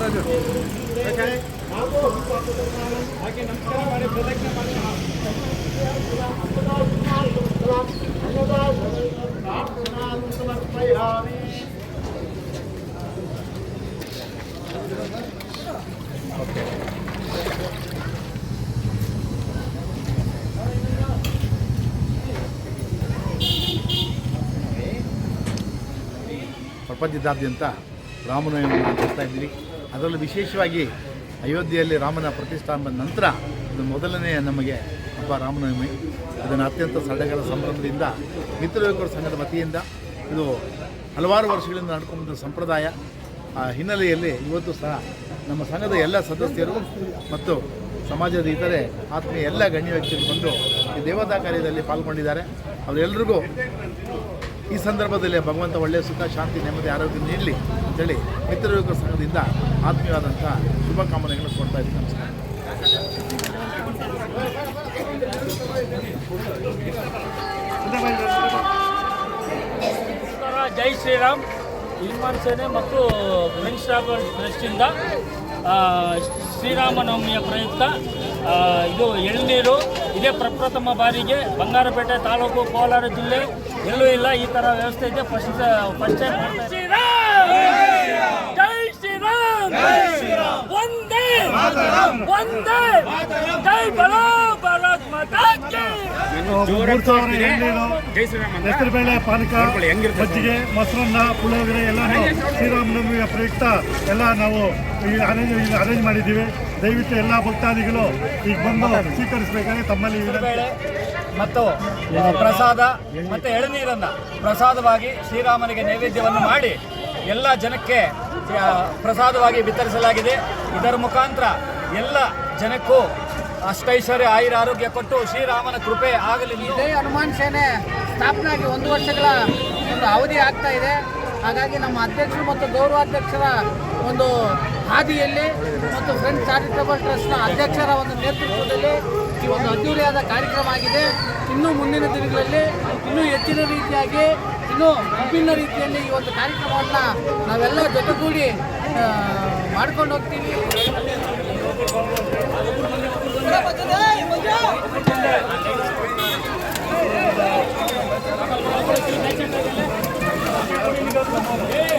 ವೇದ ಸಮರ್ಥ ಪುಷ್ಪಾಣಿ ಸಮರ್ಪಯಾಮಿ ಹಾಗೆ ನಮಸ್ಕಾರ ಮಾಡಿ ಪ್ರದಕ್ಷಿಣೆ ಮಾಡಿ ಸಮರ್ಪಯಾಮಿ ಪ್ರಪಂಚದಾದ್ಯಂತ ರಾಮನವಮಿಯನ್ನು ಆಚರಿಸ್ತಾ ಇದ್ದೀವಿ ಅದರಲ್ಲೂ ವಿಶೇಷವಾಗಿ ಅಯೋಧ್ಯೆಯಲ್ಲಿ ರಾಮನ ಪ್ರತಿಷ್ಠಾಪನ ನಂತರ ಇದು ಮೊದಲನೆಯ ನಮಗೆ ಹಬ್ಬ ರಾಮನವಮಿ. ಇದನ್ನು ಅತ್ಯಂತ ಸಡಗರ ಸಂಭ್ರಮದಿಂದ ಮಿತ್ರಯೋಗರ ಸಂಘದ ವತಿಯಿಂದ ಇದು ಹಲವಾರು ವರ್ಷಗಳಿಂದ ನಡ್ಕೊಂಡ ಸಂಪ್ರದಾಯ. ಆ ಹಿನ್ನೆಲೆಯಲ್ಲಿ ಇವತ್ತು ಸಹ ನಮ್ಮ ಸಂಘದ ಎಲ್ಲ ಸದಸ್ಯರು ಮತ್ತು ಸಮಾಜದ ಇತರೆ ಆತ್ಮೀಯ ಎಲ್ಲ ಗಣ್ಯ ವ್ಯಕ್ತಿಗಳು ಬಂದು ಈ ದೇವತಾ ಕಾರ್ಯದಲ್ಲಿ ಪಾಲ್ಗೊಂಡಿದ್ದಾರೆ. ಅವರೆಲ್ಲರಿಗೂ ಈ ಸಂದರ್ಭದಲ್ಲಿ ಭಗವಂತ ಒಳ್ಳೆಯ ಸುಖ, ಶಾಂತಿ, ನೆಮ್ಮದಿ, ಆರೋಗ್ಯ ನೀಡಲಿ. ಅಂತೇಳಿ ಮಿತ್ರಯೋಗ ಸಂಘದಿಂದ ಆತ್ಮೀಯವಾದಂಥ ಶುಭಕಾಮನೆಗಳನ್ನು ಕೊಡ್ತಾ ಇದ್ದೀನಿ. ನಮಸ್ಕಾರ ಜೈ ಶ್ರೀರಾಮ್. ಹಿಮಾನ್ ಸೇನೆ ಮತ್ತು ಫ್ರೆಂಡ್ಸ್ ಟ್ರಾವೆಲ್ ಟ್ರಸ್ಟಿಂದ ಆ, ಶ್ರೀರಾಮನವಮಿಯ ಪ್ರಯುಕ್ತ ಆ, ಇದು ಎಳ್ನೀರು. ಇದೇ ಪ್ರಪ್ರಥಮ ಬಾರಿಗೆ ಬಂಗಾರಪೇಟೆ ತಾಲೂಕು ಕೋಲಾರ ಜಿಲ್ಲೆ ಎಲ್ಲೂ ಇಲ್ಲ. ಈ ಥರ ವ್ಯವಸ್ಥೆ ಇದೆ. ಫಸ್ಟ್ ಫಸ್ಟ್ ಟೈಮ್ ಶ್ರೀರಾಮ್ ಜೈ ಶ್ರೀರಾಮ್ ಒಂದೇ ಒಂದೇ ಜೈ ಬಲೋ ಭಾರತ್ ಮಾತಾ ಹೆಸರು ಬೇಳೆ ಪಾನಕ ಮಜ್ಜಿಗೆ ಮೊಸರನ್ನ ಪುಳಿಯೋಗರೆ ಎಲ್ಲಾನು ಶ್ರೀರಾಮನವಮಿಯ ಪ್ರಯುಕ್ತ ಎಲ್ಲ ನಾವು ಈ ಅರೇಂಜ್ ಅರೇಂಜ್ ಮಾಡಿದ್ದೀವಿ. ದಯವಿಟ್ಟು ಎಲ್ಲ ಭಕ್ತಾದಿಗಳು ಈಗ ಬಂದು ಸ್ವೀಕರಿಸಬೇಕಾದ್ರೆ ತಮ್ಮಲ್ಲಿ ಮತ್ತು ಪ್ರಸಾದ ಮತ್ತು ಎಳನೀರನ್ನು ಪ್ರಸಾದವಾಗಿ ಶ್ರೀರಾಮನಿಗೆ ನೈವೇದ್ಯವನ್ನು ಮಾಡಿ ಎಲ್ಲ ಜನಕ್ಕೆ ಪ್ರಸಾದವಾಗಿ ವಿತರಿಸಲಾಗಿದೆ. ಇದರ ಮುಖಾಂತರ ಎಲ್ಲ ಜನಕ್ಕೂ ಅಷ್ಟೈಶ್ವರ್ಯ, ಆಯುರ ಆರೋಗ್ಯ ಕೊಟ್ಟು ಶ್ರೀರಾಮನ ಕೃಪೆ ಆಗಲಿ ಇದೇ ಹನುಮಾನ್ ಸೇನೆ ಸ್ಥಾಪನೆ ಆಗಿ ಒಂದು ವರ್ಷಗಳ ಒಂದು ಅವಧಿ ಆಗ್ತಾ ಇದೆ. ಹಾಗಾಗಿ ನಮ್ಮ ಅಧ್ಯಕ್ಷರು ಮತ್ತು ಗೌರವಾಧ್ಯಕ್ಷರ ಒಂದು ಹಾದಿಯಲ್ಲಿ ಮತ್ತು ಫ್ರೆಂಡ್ಸ್ ಚಾರಿಟಬಲ್ ಟ್ರಸ್ಟ್ನ ಅಧ್ಯಕ್ಷರ ಒಂದು ನೇತೃತ್ವದಲ್ಲಿ ಈ ಒಂದು ಅದ್ದೂರಿಯಾದ ಕಾರ್ಯಕ್ರಮ ಆಗಿದೆ. ಇನ್ನೂ ಮುಂದಿನ ದಿನಗಳಲ್ಲಿ ಇನ್ನೂ ಹೆಚ್ಚಿನ ರೀತಿಯಾಗಿ, ಇನ್ನೂ ವಿಭಿನ್ನ ರೀತಿಯಲ್ಲಿ ಈ ಒಂದು ಕಾರ್ಯಕ್ರಮವನ್ನು ನಾವೆಲ್ಲ ಜೊತೆಗೂಡಿ ಮಾಡ್ಕೊಂಡು ಹೋಗ್ತೀವಿ. Hey!